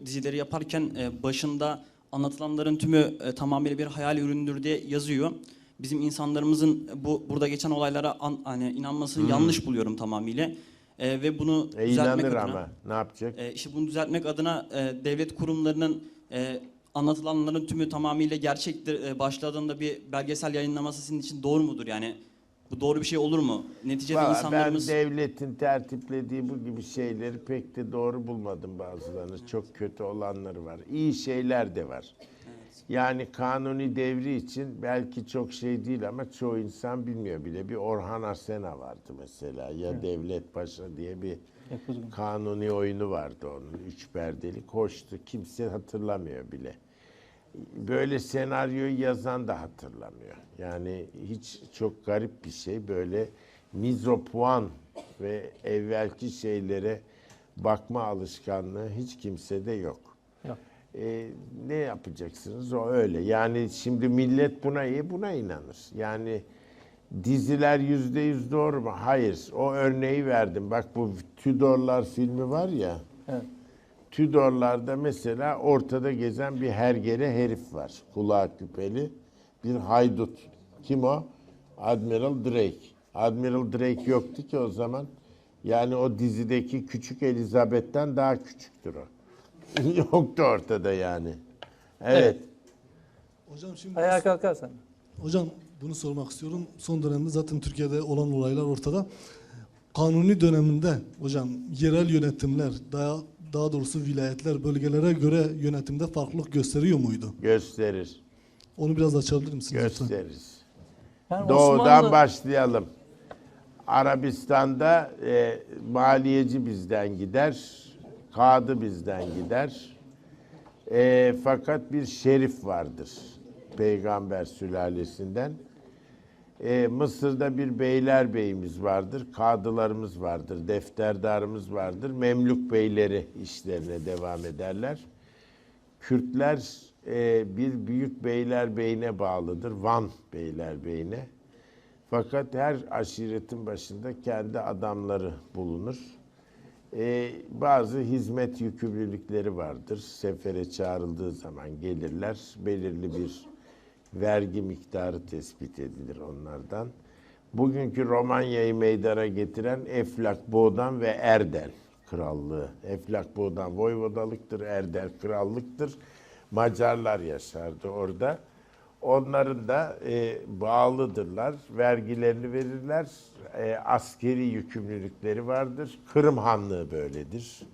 bu dizileri yaparken e, başında anlatılanların tümü e, tamamıyla bir hayal ürünüdür diye yazıyor. Bizim insanlarımızın bu burada geçen olaylara an, hani inanmasını yanlış buluyorum tamamıyla. E, ve bunu E, düzeltmek adına ama ne yapacak? e, işte bunu düzeltmek adına e, devlet kurumlarının e, anlatılanların tümü tamamıyla gerçektir e, başladığında bir belgesel yayınlaması sizin için doğru mudur? Yani bu doğru bir şey olur mu? Neticede Valla insanlarımız Ben devletin tertiplediği bu gibi şeyleri pek de doğru bulmadım bazılarını. Çok kötü olanları var. İyi şeyler de var. Yani kanuni devri için belki çok şey değil ama çoğu insan bilmiyor bile. Bir Orhan Asena vardı mesela. Ya Devlet Paşa diye bir kanuni oyunu vardı onun. Üç perdelik. Hoştu. Kimse hatırlamıyor bile. Böyle senaryoyu yazan da hatırlamıyor. Yani hiç çok garip bir şey. Böyle mizopuan ve evvelki şeylere bakma alışkanlığı hiç kimsede yok. Yok. Ee, ne yapacaksınız o öyle. Yani şimdi millet buna iyi buna inanır. Yani diziler yüzde yüz doğru mu? Hayır. O örneği verdim. Bak bu Tudorlar filmi var ya. Evet. Tudorlarda mesela ortada gezen bir hergele herif var. Kulağı küpeli. Bir haydut. Kim o? Admiral Drake. Admiral Drake yoktu ki o zaman. Yani o dizideki küçük Elizabeth'ten daha küçüktür o. Yoktu ortada yani. Evet. Evet. Hocam şimdi Ayağa kalkarsan. hocam bunu sormak istiyorum. Son dönemde zaten Türkiye'de olan olaylar ortada. Kanuni döneminde hocam yerel yönetimler daha daha doğrusu vilayetler bölgelere göre yönetimde farklılık gösteriyor muydu? Gösterir. Onu biraz açabilir misiniz? Gösteririz. Yani Doğudan Osmanlı- başlayalım. Arabistan'da e, maliyeci bizden gider, kadı bizden gider. E, fakat bir şerif vardır peygamber sülalesinden. E, Mısır'da bir beylerbeyimiz vardır, kadılarımız vardır, defterdarımız vardır. Memlük beyleri işlerine devam ederler. Kürtler e, bir büyük beylerbeyine bağlıdır. Van beylerbeyine. Fakat her aşiretin başında kendi adamları bulunur. E, bazı hizmet yükümlülükleri vardır. Sefere çağrıldığı zaman gelirler. Belirli bir vergi miktarı tespit edilir onlardan. Bugünkü Romanya'yı meydana getiren Eflak, Boğdan ve Erdel krallığı. Eflak, Boğdan voyvodalıktır, Erdel krallıktır. Macarlar yaşardı orada. Onların da e, bağlıdırlar, vergilerini verirler, e, askeri yükümlülükleri vardır. Kırım Hanlığı böyledir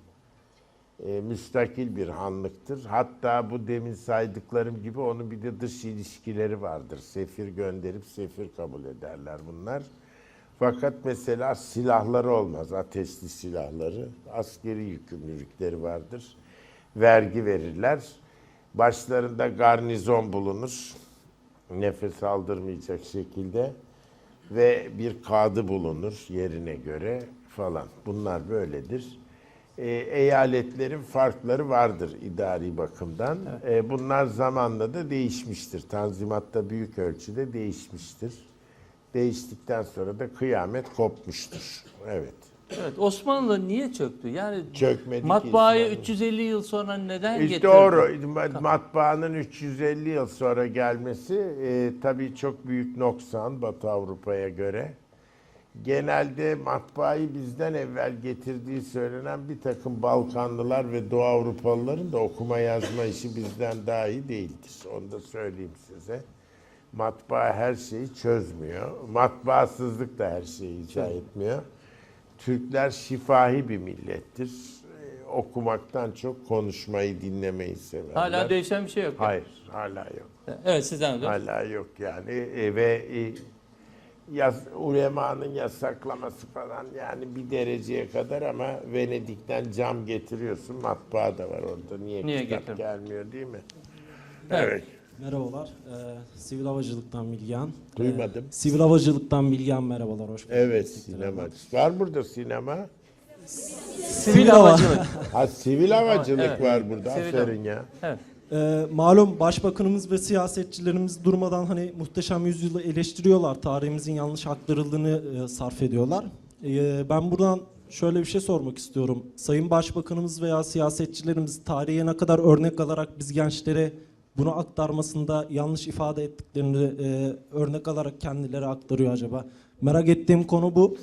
e, müstakil bir hanlıktır. Hatta bu demin saydıklarım gibi onun bir de dış ilişkileri vardır. Sefir gönderip sefir kabul ederler bunlar. Fakat mesela silahları olmaz, ateşli silahları. Askeri yükümlülükleri vardır. Vergi verirler. Başlarında garnizon bulunur. Nefes aldırmayacak şekilde ve bir kadı bulunur yerine göre falan. Bunlar böyledir. E, eyaletlerin farkları vardır idari bakımdan. E, bunlar zamanla da değişmiştir. Tanzimatta büyük ölçüde değişmiştir. Değiştikten sonra da kıyamet kopmuştur. Evet. Evet, Osmanlı niye çöktü? Yani Çökmedi matbaayı İsmail. 350 yıl sonra neden İşte getirdi? doğru. Matbaanın 350 yıl sonra gelmesi e, tabii çok büyük noksan Batı Avrupa'ya göre. Genelde matbaayı bizden evvel getirdiği söylenen bir takım Balkanlılar ve Doğu Avrupalıların da okuma yazma işi bizden daha iyi değildir. Onu da söyleyeyim size. Matbaa her şeyi çözmüyor. Matbaasızlık da her şeyi icra etmiyor. Türkler şifahi bir millettir. Ee, Okumaktan çok konuşmayı, dinlemeyi severler. Hala değişen bir şey yok. Hayır, hala yok. Evet sizden hocam. Hala yok yani E, ve yas, ulemanın yasaklaması falan yani bir dereceye kadar ama Venedik'ten cam getiriyorsun. Matbaa da var orada. Niye, Niye kitap gelmiyor değil mi? Evet. Evet. Merhabalar. Ee, Sivil Havacılık'tan Bilgehan. Duymadım. Ee, Sivil Havacılık'tan Bilgehan merhabalar. Hoş bulduk. Evet sinema. Var burada sinema. Sivil havacılık. Ha sivil havacılık Evet. var burada. Sivil Aferin ya. evet. Ee, malum başbakanımız ve siyasetçilerimiz durmadan hani muhteşem yüzyılı eleştiriyorlar. Tarihimizin yanlış aktarıldığını e, sarf ediyorlar. Ee, ben buradan şöyle bir şey sormak istiyorum. Sayın Başbakanımız veya siyasetçilerimiz tarihe ne kadar örnek alarak biz gençlere bunu aktarmasında yanlış ifade ettiklerini e, örnek alarak kendileri aktarıyor acaba? Merak ettiğim konu bu.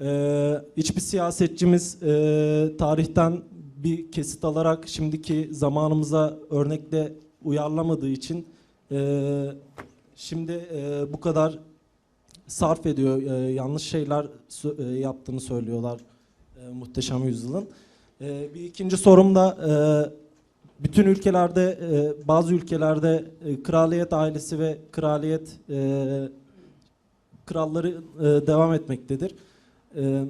E, hiçbir siyasetçimiz e, tarihten bir kesit alarak şimdiki zamanımıza örnekle uyarlamadığı için e, şimdi e, bu kadar sarf ediyor, e, yanlış şeyler e, yaptığını söylüyorlar e, Muhteşem Yüzyıl'ın. E, bir ikinci sorum da e, bütün ülkelerde, e, bazı ülkelerde e, kraliyet ailesi ve kraliyet e, kralları e, devam etmektedir. E,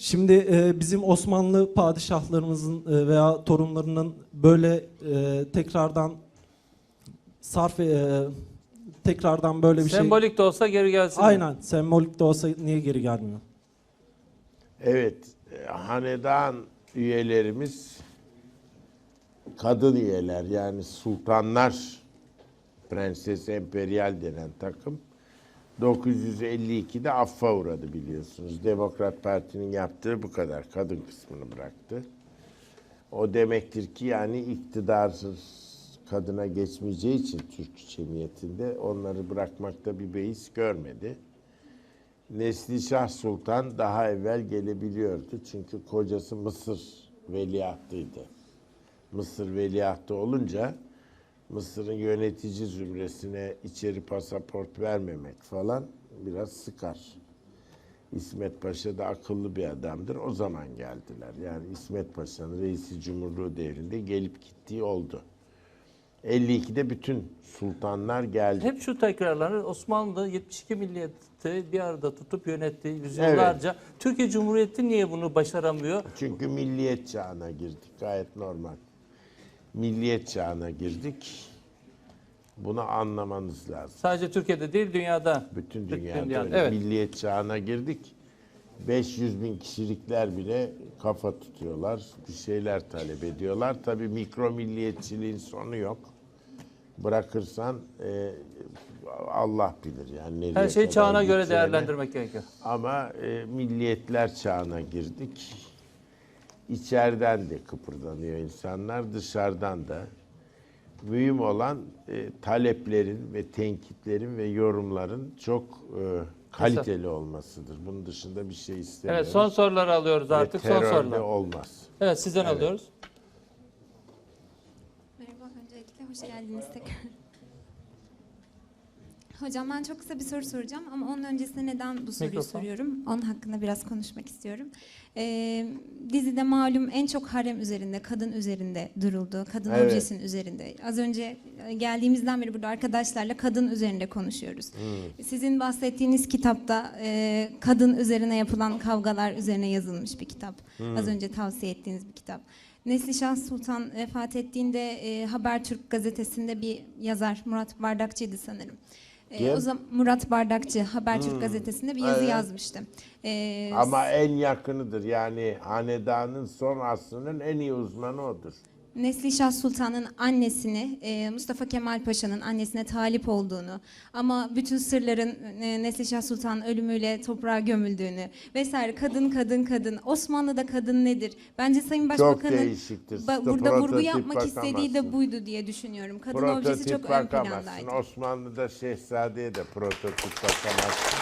Şimdi e, bizim Osmanlı padişahlarımızın e, veya torunlarının böyle e, tekrardan sarf e, tekrardan böyle bir şey Sembolik de olsa geri gelsin. Aynen. Sembolik de olsa niye geri gelmiyor? Evet, e, hanedan üyelerimiz kadın üyeler yani sultanlar Prenses Emperyal denen takım 952'de affa uğradı biliyorsunuz. Demokrat Parti'nin yaptığı bu kadar. Kadın kısmını bıraktı. O demektir ki yani iktidarsız kadına geçmeyeceği için Türk cemiyetinde onları bırakmakta bir beis görmedi. Neslişah Sultan daha evvel gelebiliyordu. Çünkü kocası Mısır veliahtıydı. Mısır veliahtı olunca Mısır'ın yönetici zümresine içeri pasaport vermemek falan biraz sıkar. İsmet Paşa da akıllı bir adamdır. O zaman geldiler. Yani İsmet Paşa'nın reisi cumhurluğu devrinde gelip gittiği oldu. 52'de bütün sultanlar geldi. Hep şu tekrarlanır. Osmanlı 72 milliyeti bir arada tutup yönetti yüzyıllarca. Türkiye Cumhuriyeti niye bunu başaramıyor? Çünkü milliyet çağına girdik. Gayet normal. Milliyet çağına girdik. Bunu anlamanız lazım. Sadece Türkiye'de değil dünyada. Bütün Bütün dünyada dünyada, öyle. evet. milliyet çağına girdik. 500 bin kişilikler bile kafa tutuyorlar. Bir şeyler talep ediyorlar. Tabii mikro milliyetçiliğin sonu yok. Bırakırsan e, Allah bilir yani nereye Her şeyi çağına göre değerlendirmek gerekiyor. Ama e, milliyetler çağına girdik. İçeriden de kıpırdanıyor insanlar, dışarıdan da. Mühim olan e, taleplerin ve tenkitlerin ve yorumların çok e, kaliteli olmasıdır. Bunun dışında bir şey istemiyoruz. Evet son soruları alıyoruz Ve artık. Son terör de sorular. olmaz. Evet sizden alıyoruz. Merhaba, öncelikle hoş geldiniz tekrar. Hocam ben çok kısa bir soru soracağım ama onun öncesinde neden bu soruyu Mikrofon. soruyorum? Onun hakkında biraz konuşmak istiyorum. Ee, dizide malum en çok harem üzerinde, kadın üzerinde duruldu. Kadın Evet. objesinin üzerinde. Az önce e, geldiğimizden beri burada arkadaşlarla kadın üzerinde konuşuyoruz. Sizin bahsettiğiniz kitapta e, kadın üzerine yapılan kavgalar üzerine yazılmış bir kitap. Az önce tavsiye ettiğiniz bir kitap. Neslişah Sultan vefat ettiğinde e, Habertürk gazetesinde bir yazar Murat Bardakçı'ydı sanırım. E, Kim? o zaman Murat Bardakçı Habertürk gazetesinde bir yazı Evet. yazmıştı. E, Ama en yakınıdır. Yani hanedanın son asrının en iyi uzmanı odur. Neslişah Sultan'ın annesini, e, Mustafa Kemal Paşa'nın annesine talip olduğunu ama bütün sırların e, Neslişah Sultan'ın ölümüyle toprağa gömüldüğünü vesaire kadın kadın kadın Osmanlı'da kadın nedir? Bence Sayın Başbakan'ın ba- burada vurgu Prototip yapmak istediği de buydu diye düşünüyorum. Kadın objesi çok Prototip ön plandaydı. Osmanlı'da şehzadeye de prototip bakamazsın.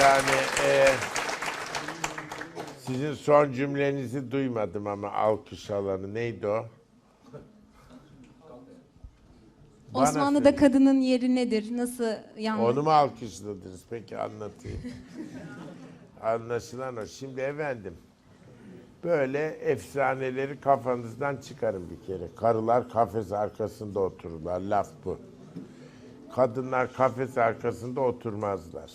Yani e, sizin son cümlenizi duymadım ama alkış alanı neydi o? Bana Osmanlı'da söyle. kadının yeri nedir? Nasıl yanlış? Onu mu alkışladınız? Peki anlatayım. Anlaşılan o. Şimdi efendim böyle efsaneleri kafanızdan çıkarın bir kere. Karılar kafes arkasında otururlar. Laf bu. Kadınlar kafes arkasında oturmazlar.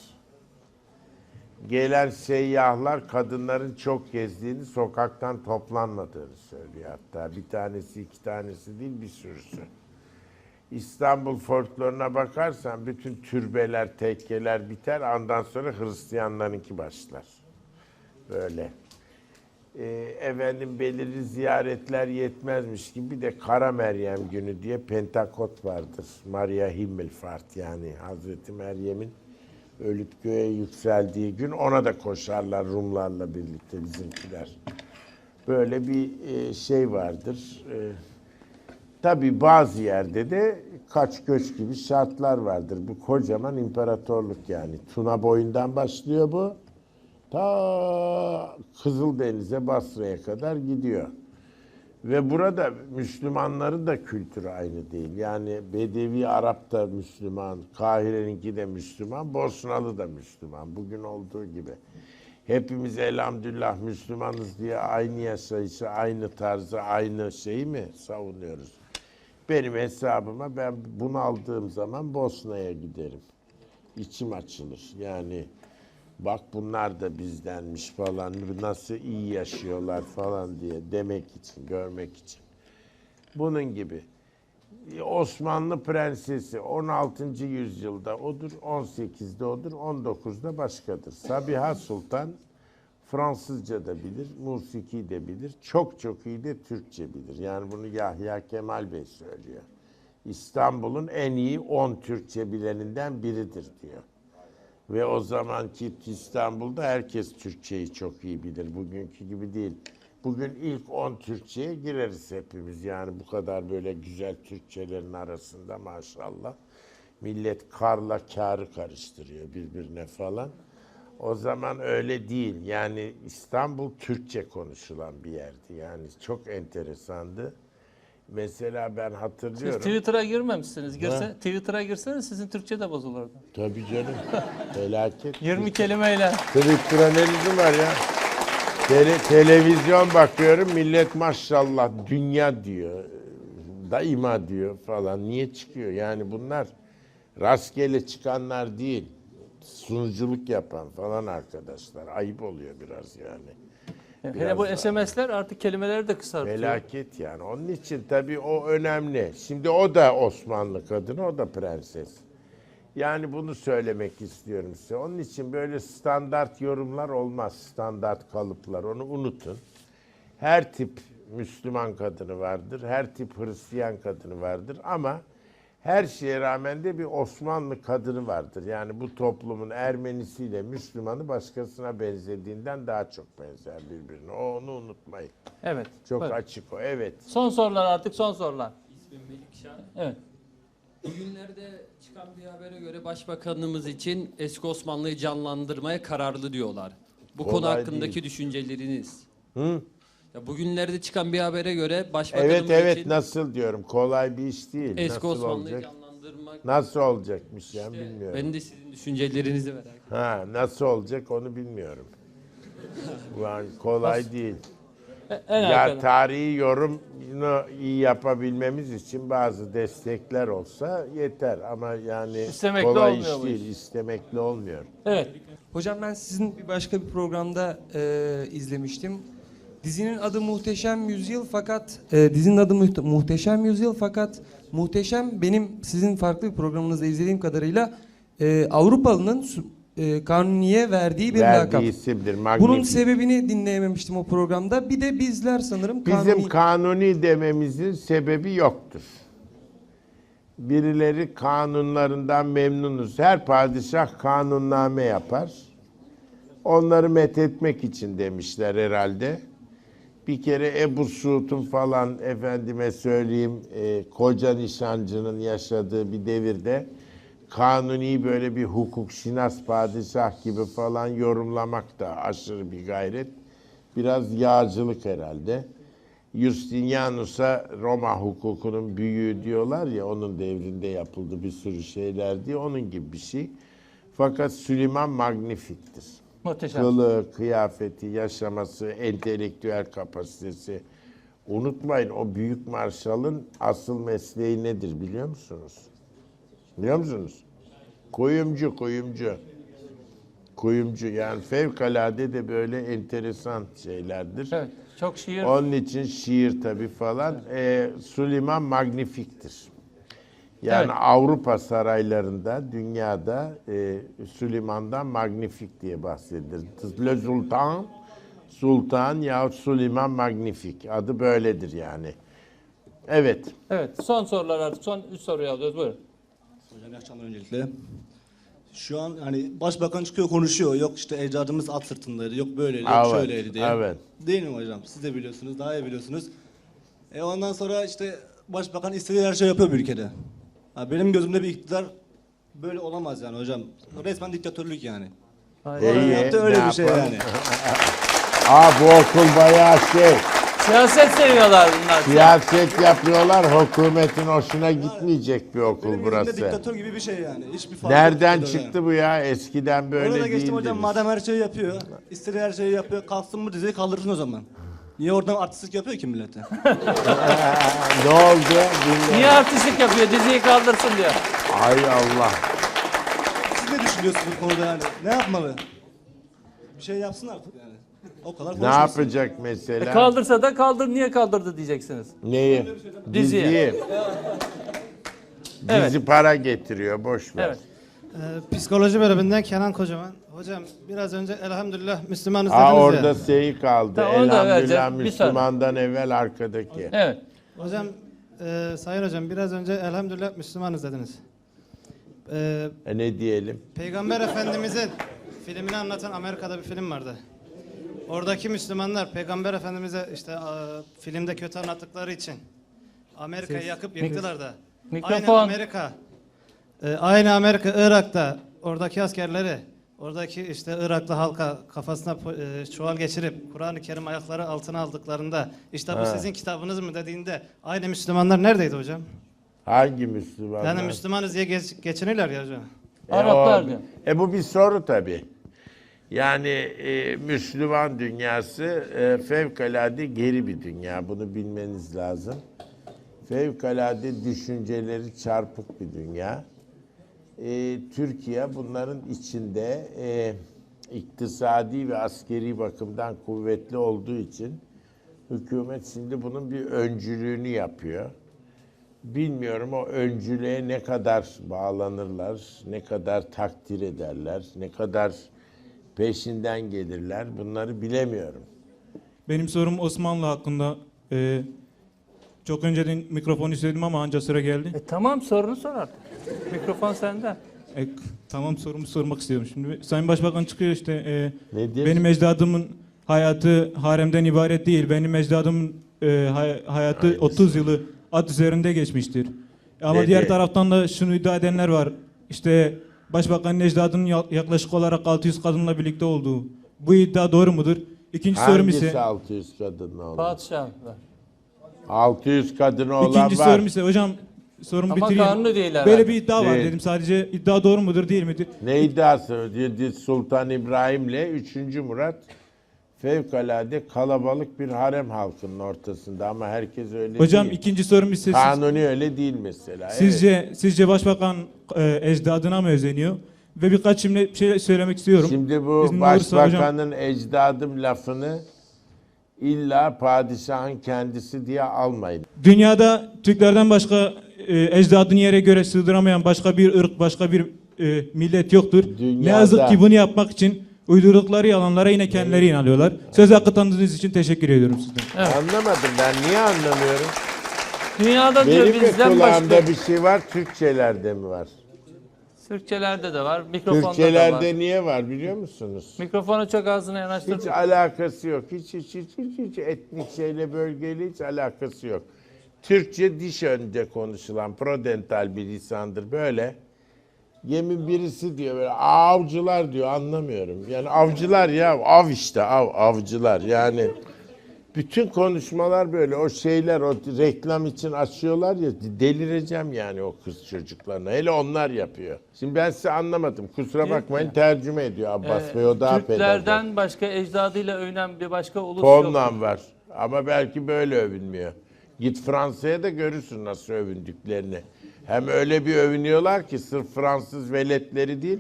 Gelen seyyahlar kadınların çok gezdiğini, sokaktan toplanmadığını söylüyor hatta. Bir tanesi, iki tanesi değil, bir sürüsü. İstanbul folkloruna bakarsan bütün türbeler, tekkeler biter. Ondan sonra Hristiyanlarınki başlar. Böyle. Ee, efendim belirli ziyaretler yetmezmiş gibi bir de Kara Meryem günü diye Pentakot vardır. Maria Himmelfahrt yani Hazreti Meryem'in Ölüp göğe yükseldiği gün ona da koşarlar Rumlarla birlikte bizimkiler. Böyle bir e, şey vardır. E, Tabii bazı yerde de kaç göç gibi şartlar vardır. Bu kocaman imparatorluk yani. Tuna boyundan başlıyor bu. Ta Kızıldeniz'e Basra'ya kadar gidiyor. Ve burada Müslümanların da kültürü aynı değil. Yani Bedevi Arap da Müslüman, Kahire'ninki de Müslüman, Bosnalı da Müslüman. Bugün olduğu gibi. Hepimiz elhamdülillah Müslümanız diye aynı yaşayışı, aynı tarzı, aynı şeyi mi savunuyoruz? Benim hesabıma ben bunu aldığım zaman Bosna'ya giderim. İçim açılır. Yani bak bunlar da bizdenmiş falan, nasıl iyi yaşıyorlar falan diye demek için, görmek için. Bunun gibi. Osmanlı prensesi 16. yüzyılda odur, 18'de odur, 19'da başkadır. Sabiha Sultan Fransızca da bilir, musiki de bilir, çok çok iyi de Türkçe bilir. Yani bunu Yahya Kemal Bey söylüyor. İstanbul'un en iyi 10 Türkçe bileninden biridir diyor. Ve o zamanki İstanbul'da herkes Türkçeyi çok iyi bilir. Bugünkü gibi değil. Bugün ilk 10 Türkçe'ye gireriz hepimiz. Yani bu kadar böyle güzel Türkçelerin arasında maşallah. Millet karla kârı karıştırıyor birbirine falan. O zaman öyle değil. Yani İstanbul Türkçe konuşulan bir yerdi. Yani çok enteresandı. Mesela ben Siz hatırlıyorum. Twitter'a girmemişsiniz. Girse, Twitter'a girseniz sizin Türkçe de bozulurdu. Tabii canım. Felaket. 20 kelimeyle. Twitter'a ne lüzum var ya? Tele- televizyon bakıyorum millet maşallah dünya diyor. Daima diyor falan. Niye çıkıyor? Yani bunlar rastgele çıkanlar değil. Sunuculuk yapan falan arkadaşlar. Ayıp oluyor biraz yani. Hele bu SMS'ler artık kelimeleri de kısaltıyor. Felaket yani. Onun için tabii o önemli. Şimdi o da Osmanlı kadını, o da prenses. Yani bunu söylemek istiyorum size. Onun için böyle standart yorumlar olmaz. Standart kalıplar. Onu unutun. Her tip Müslüman kadını vardır. Her tip Hristiyan kadını vardır. Ama her şeye rağmen de bir Osmanlı kadını vardır. Yani bu toplumun Ermenisiyle Müslümanı başkasına benzediğinden daha çok benzer birbirine. O onu unutmayın. Evet. Çok buyurun. açık o. Evet. Son sorular artık son sorular. İsmim Melikşah. Evet. Bugünlerde çıkan bir habere göre Başbakanımız için eski Osmanlı'yı canlandırmaya kararlı diyorlar. Bu konu Kolay hakkındaki değil. düşünceleriniz. Hı? Ya bugünlerde çıkan bir habere göre Başbakanımız Evet evet için nasıl diyorum. Kolay bir iş değil. eski nasıl Osmanlı'yı olacak? canlandırmak. Nasıl olacakmış yani İşte bilmiyorum. ben de sizin düşüncelerinizi merak ediyorum. Ha nasıl olacak onu bilmiyorum. Yani kolay değil. E- En Ya arkada. tarihi yorumunu iyi yapabilmemiz için bazı destekler olsa yeter ama yani İstemekle kolay olmuyor iş bu değil, iş. istemekle olmuyor. Evet. Hocam ben sizin bir başka bir programda e, izlemiştim. Dizinin adı Muhteşem Yüzyıl fakat e, dizinin adı Muhte- Muhteşem Yüzyıl fakat Muhteşem benim sizin farklı bir programınızda izlediğim kadarıyla e, Avrupalı'nın e, kanuniye verdiği bir Verdiği lakap. isimdir. Bunun sebebini dinleyememiştim o programda. Bir de bizler sanırım Bizim kanuni... kanuni dememizin sebebi yoktur. Birileri kanunlarından memnunuz. Her padişah kanunname yapar. Onları methetmek için demişler herhalde. Bir kere Ebu Suud'un falan efendime söyleyeyim e, koca nişancının yaşadığı bir devirde kanuni böyle bir hukuk şinas padişah gibi falan yorumlamak da aşırı bir gayret. Biraz yağcılık herhalde. Justinianus'a Roma hukukunun büyüğü diyorlar ya onun devrinde yapıldı bir sürü şeyler diye onun gibi bir şey. Fakat Süleyman magnifiktir. Muhteşem. Kılığı, kıyafeti, yaşaması, entelektüel kapasitesi. Unutmayın o büyük marşalın asıl mesleği nedir biliyor musunuz? Biliyor musunuz? Kuyumcu, kuyumcu. Kuyumcu yani fevkalade de böyle enteresan şeylerdir. Evet. Çok şiir. Onun için şiir tabii falan. Ee, Süleyman magnifiktir. Yani Evet. Avrupa saraylarında, dünyada e, Süleyman'dan magnifik diye bahsedilir. Le Sultan, Sultan yahut Süleyman Magnifik. Adı böyledir yani. Evet. Evet. Son sorular artık. Son 3 soruyu alıyoruz. Buyurun. Hocam iyi akşamlar öncelikle. Şu an hani başbakan çıkıyor konuşuyor. Yok işte ecdadımız at sırtındaydı. Yok böyleydi, yok Evet, şöyleydi diye. evet. Değil mi hocam? Siz de biliyorsunuz, daha iyi biliyorsunuz. E ondan sonra işte başbakan istediği her şey yapıyor bir ülkede. Ha, benim gözümde bir iktidar böyle olamaz yani hocam. Resmen diktatörlük yani. İyi, Yaptı öyle ne bir şey yapalım? yani. Aa bu okul bayağı şey. Siyaset seviyorlar bunlar. Siyaset yapıyorlar. Hükümetin hoşuna gitmeyecek bir okul Benim gözümde burası. diktatör gibi bir şey yani. Hiçbir farkı Nereden yok diktatörden. çıktı bu ya? Eskiden böyle Orada da değildi. geçtim hocam madem her şeyi yapıyor, istediği her şeyi yapıyor, kalksın bu diziyi kaldırsın o zaman. Niye oradan artistlik yapıyor ki millete? ne oldu? Bilmiyorum. Niye artistlik yapıyor? Diziyi kaldırsın diyor. Ay Allah. Siz ne düşünüyorsunuz bu konuda yani? Ne yapmalı? Bir şey yapsın artık yani. O kadar Ne konuşmasın. yapacak E mesela? kaldırsa da kaldır. Niye kaldırdı diyeceksiniz. Neyi? Diziyi. Diziyi. Evet. Dizi para getiriyor. Boş ver. Evet. Ee, psikoloji bölümünden Kenan Kocaman. Hocam biraz önce elhamdülillah Müslümanız Aa dediniz orada ya. seyir kaldı. Tamam, onu da Elhamdülillah vereceğim. Bir Müslümandan evvel arkadaki. Evet. Hocam e, sayın hocam biraz önce elhamdülillah Müslümanız dediniz. Ee, E ne diyelim? Peygamber Efendimizin filmini anlatan Amerika'da bir film vardı. Oradaki Müslümanlar Peygamber Efendimiz'e işte e, filmde kötü anlattıkları için Amerika'yı yakıp yıktılar da. Mikrofon. Aynı Amerika, e, aynı Amerika Irak'ta oradaki askerleri, oradaki işte Iraklı halka kafasına e, çuval geçirip Kur'an-ı Kerim ayakları altına aldıklarında işte bu sizin kitabınız mı dediğinde aynı Müslümanlar neredeydi hocam? Hangi Müslümanlar? Yani Müslümanız diye geç, geçiniyorlar ya hocam. E, Araplar o- diyor. E bu bir soru tabii. Yani e, Müslüman dünyası e, fevkalade geri bir dünya. Bunu bilmeniz lazım. Fevkalade düşünceleri çarpık bir dünya. E, Türkiye bunların içinde e, iktisadi ve askeri bakımdan kuvvetli olduğu için hükümet şimdi bunun bir öncülüğünü yapıyor. Bilmiyorum o öncülüğe ne kadar bağlanırlar, ne kadar takdir ederler, ne kadar peşinden gelirler bunları bilemiyorum. Benim sorum Osmanlı hakkında. Ee, çok önceden mikrofon istedim ama anca sıra geldi. E tamam sorunu sor artık. Mikrofon sende. E, tamam sorumu sormak istiyorum. Şimdi Sayın Başbakan çıkıyor işte. e, Nedir? benim ecdadımın hayatı haremden ibaret değil. Benim ecdadımın e, hay- hayatı 30 yılı at üzerinde geçmiştir. Ama Dedi. diğer taraftan da şunu iddia edenler var. İşte Başbakanın ecdadının ya- yaklaşık olarak 600 kadınla birlikte olduğu. Bu iddia doğru mudur? İkinci sorum Hangisi ise 600 kadınlı olan? Padişah. 600 kadını olan İkinci var. sorum ise hocam sorumu Ama bitireyim. kanunu değil herhalde. Böyle bir iddia var Değil. dedim. Sadece iddia doğru mudur değil midir? Ne iddiası? Dedi Sultan İbrahim'le 3. Murat fevkalade kalabalık bir harem halkının ortasında ama herkes öyle Hocam değil. ikinci sorum ise siz- Kanuni öyle değil mesela. Evet. sizce sizce başbakan e, ecdadına mı özeniyor? Ve birkaç cümle bir şey söylemek istiyorum. Şimdi bu İznin olursa hocam- başbakanın ecdadım lafını illa padişahın kendisi diye almayın. Dünyada Türklerden başka e, ecdadını yere göre sığdıramayan başka bir ırk, başka bir e, millet yoktur. Ne Dünyada- yazık ki bunu yapmak için uydurdukları yalanlara yine kendileri inanıyorlar. Söz hakkı tanıdığınız için teşekkür ediyorum sizden. Anlamadım ben niye anlamıyorum? Dünyada diyor Benim de bizden başka. bir şey var Türkçelerde mi var? Türkçelerde de var, mikrofonda da var. Türkçelerde niye var biliyor musunuz? Mikrofonu çok ağzına yanaştır. Hiç alakası yok. Hiç hiç hiç hiç, hiç etnik şeyle bölgeyle hiç alakası yok. Türkçe diş önde konuşulan prodental bir lisandır böyle. Yemin birisi diyor böyle avcılar diyor anlamıyorum. Yani avcılar ya av işte av avcılar yani. Bütün konuşmalar böyle o şeyler o reklam için açıyorlar ya delireceğim yani o kız çocuklarına. Hele onlar yapıyor. Şimdi ben size anlamadım. Kusura bakmayın tercüme ediyor Abbas Bey o daha pedagog. Türklerden başka ecdadıyla övünen bir başka ulus yok. Tonla var. Ama belki böyle övünmüyor. Git Fransa'ya da görürsün nasıl övündüklerini. Hem öyle bir övünüyorlar ki sırf Fransız veletleri değil,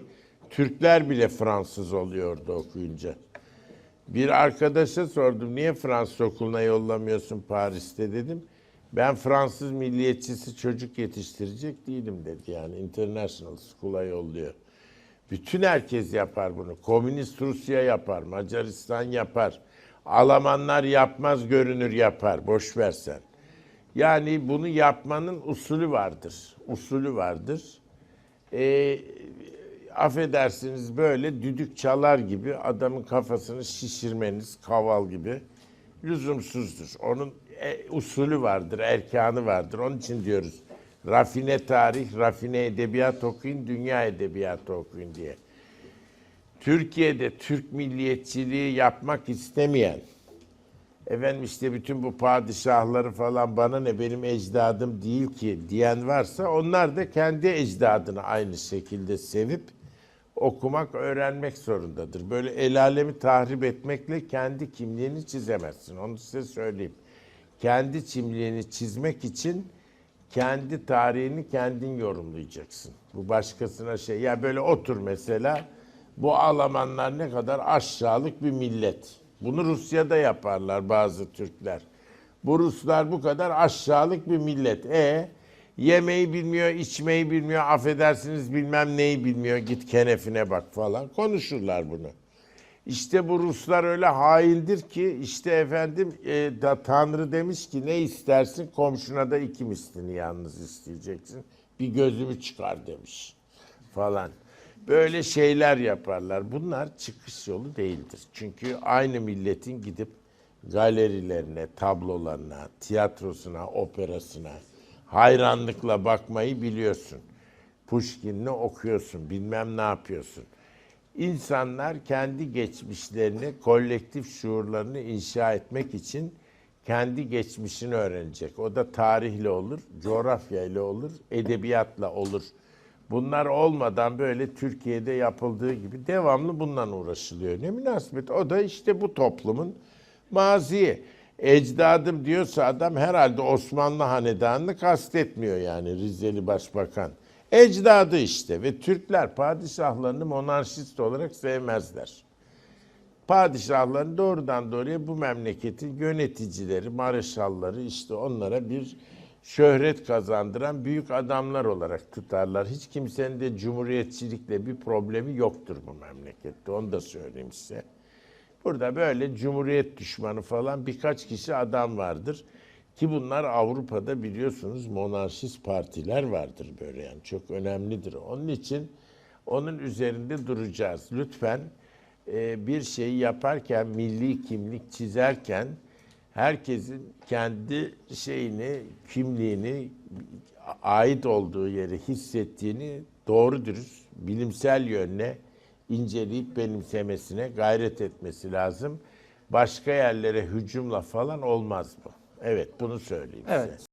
Türkler bile Fransız oluyor orada okuyunca. Bir arkadaşa sordum, niye Fransız okuluna yollamıyorsun Paris'te dedim. Ben Fransız milliyetçisi çocuk yetiştirecek değilim dedi. Yani International School'a yolluyor. Bütün herkes yapar bunu. Komünist Rusya yapar, Macaristan yapar. Almanlar yapmaz görünür yapar. Boş versen. Yani bunu yapmanın usulü vardır. Usulü vardır. Ee, affedersiniz böyle düdük çalar gibi adamın kafasını şişirmeniz kaval gibi lüzumsuzdur. Onun e, usulü vardır, erkanı vardır. Onun için diyoruz rafine tarih, rafine edebiyat okuyun, dünya edebiyatı okuyun diye. Türkiye'de Türk milliyetçiliği yapmak istemeyen, efendim işte bütün bu padişahları falan bana ne benim ecdadım değil ki diyen varsa onlar da kendi ecdadını aynı şekilde sevip okumak, öğrenmek zorundadır. Böyle el alemi tahrip etmekle kendi kimliğini çizemezsin. Onu size söyleyeyim. Kendi kimliğini çizmek için kendi tarihini kendin yorumlayacaksın. Bu başkasına şey. Ya böyle otur mesela. Bu Almanlar ne kadar aşağılık bir millet. Bunu Rusya'da yaparlar bazı Türkler. Bu Ruslar bu kadar aşağılık bir millet. E yemeği bilmiyor, içmeyi bilmiyor, affedersiniz bilmem neyi bilmiyor. Git kenefine bak falan. Konuşurlar bunu. İşte bu Ruslar öyle haindir ki işte efendim e, da Tanrı demiş ki ne istersin komşuna da iki mislini yalnız isteyeceksin. Bir gözümü çıkar demiş falan. Böyle şeyler yaparlar. Bunlar çıkış yolu değildir. Çünkü aynı milletin gidip galerilerine, tablolarına, tiyatrosuna, operasına hayranlıkla bakmayı biliyorsun. Pushkin'ini okuyorsun, bilmem ne yapıyorsun. İnsanlar kendi geçmişlerini, kolektif şuurlarını inşa etmek için kendi geçmişini öğrenecek. O da tarihle olur, coğrafyayla olur, edebiyatla olur. Bunlar olmadan böyle Türkiye'de yapıldığı gibi devamlı bundan uğraşılıyor. Ne münasebet. O da işte bu toplumun maziye. Ecdadım diyorsa adam herhalde Osmanlı hanedanını kastetmiyor yani Rizeli Başbakan. Ecdadı işte ve Türkler padişahlarını monarşist olarak sevmezler. Padişahların doğrudan doğruya bu memleketin yöneticileri, mareşalları işte onlara bir şöhret kazandıran büyük adamlar olarak tutarlar. Hiç kimsenin de cumhuriyetçilikle bir problemi yoktur bu memlekette. Onu da söyleyeyim size. Burada böyle cumhuriyet düşmanı falan birkaç kişi adam vardır. Ki bunlar Avrupa'da biliyorsunuz monarşist partiler vardır böyle yani çok önemlidir. Onun için onun üzerinde duracağız. Lütfen e, bir şeyi yaparken, milli kimlik çizerken herkesin kendi şeyini, kimliğini, ait olduğu yeri hissettiğini doğru dürüst, bilimsel yönle inceleyip benimsemesine gayret etmesi lazım. Başka yerlere hücumla falan olmaz bu. Evet bunu söyleyeyim Evet. size.